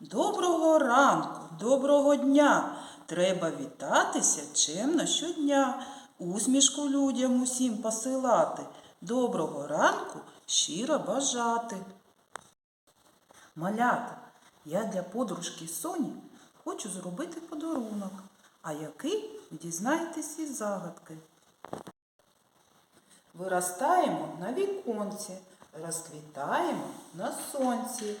Доброго ранку, доброго дня. Треба вітатися чемно щодня, усмішку людям усім посилати, доброго ранку щиро бажати. Малята, я для подружки Соні хочу зробити подарунок. А який дізнаєтесь із загадки. Виростаємо на віконці, розквітаємо на сонці,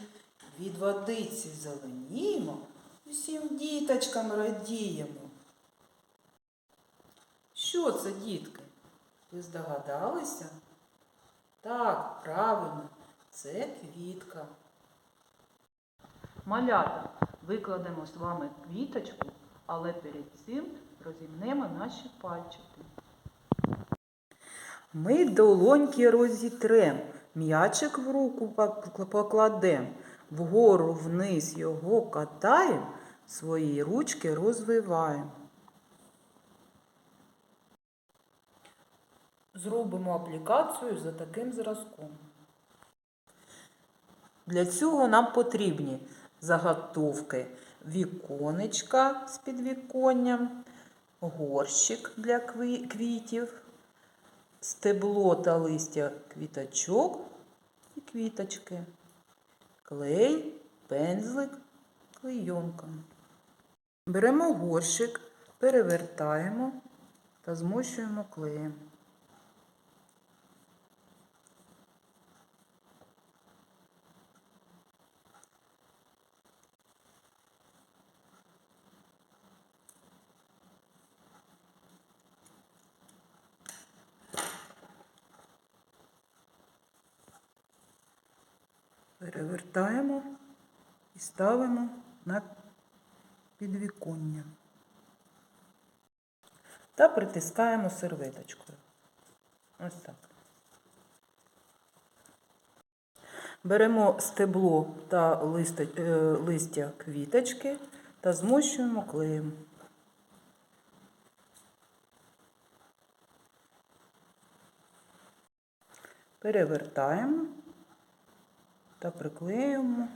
від водиці зеленіємо, усім діточкам радіємо. Що це, дітки? Ви здогадалися? Так, правильно, це квітка. Малята, викладемо з вами квіточку, але перед цим розімнемо наші пальчики. Ми долоньки розітрем, м'ячик в руку пок- покладем, вгору вниз його катаєм, свої ручки розвиваємо. Зробимо аплікацію за таким зразком. Для цього нам потрібні заготовки віконечка з підвіконням, горщик для квітів, стебло та листя квіточок і квіточки, клей, пензлик, клейонка. Беремо горщик, перевертаємо та змощуємо клеєм. Перевертаємо і ставимо на підвіконня. Та притискаємо серветочкою. Ось так. Беремо стебло та е, листя квіточки та змощуємо клеєм. Перевертаємо та приклеюємо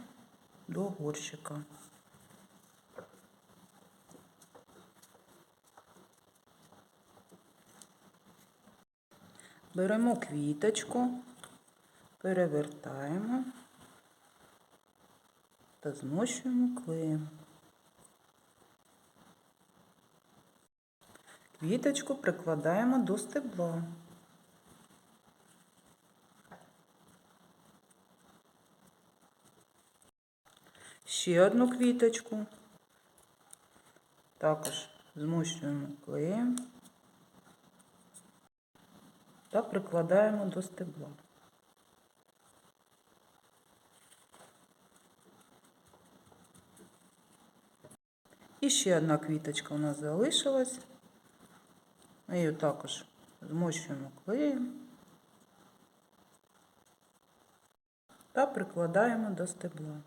до горщика. Беремо квіточку, перевертаємо та змощуємо клеєм. Квіточку прикладаємо до стебла. Ще одну квіточку. Також змущуємо клеєм та прикладаємо до стебла. І ще одна квіточка у нас залишилась. Ми її також змощуємо клеєм та прикладаємо до стебла.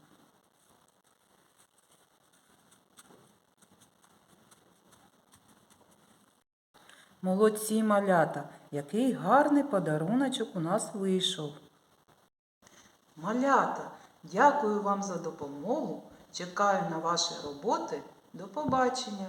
Молодці малята, який гарний подаруночок у нас вийшов. Малята, дякую вам за допомогу. Чекаю на ваші роботи. До побачення!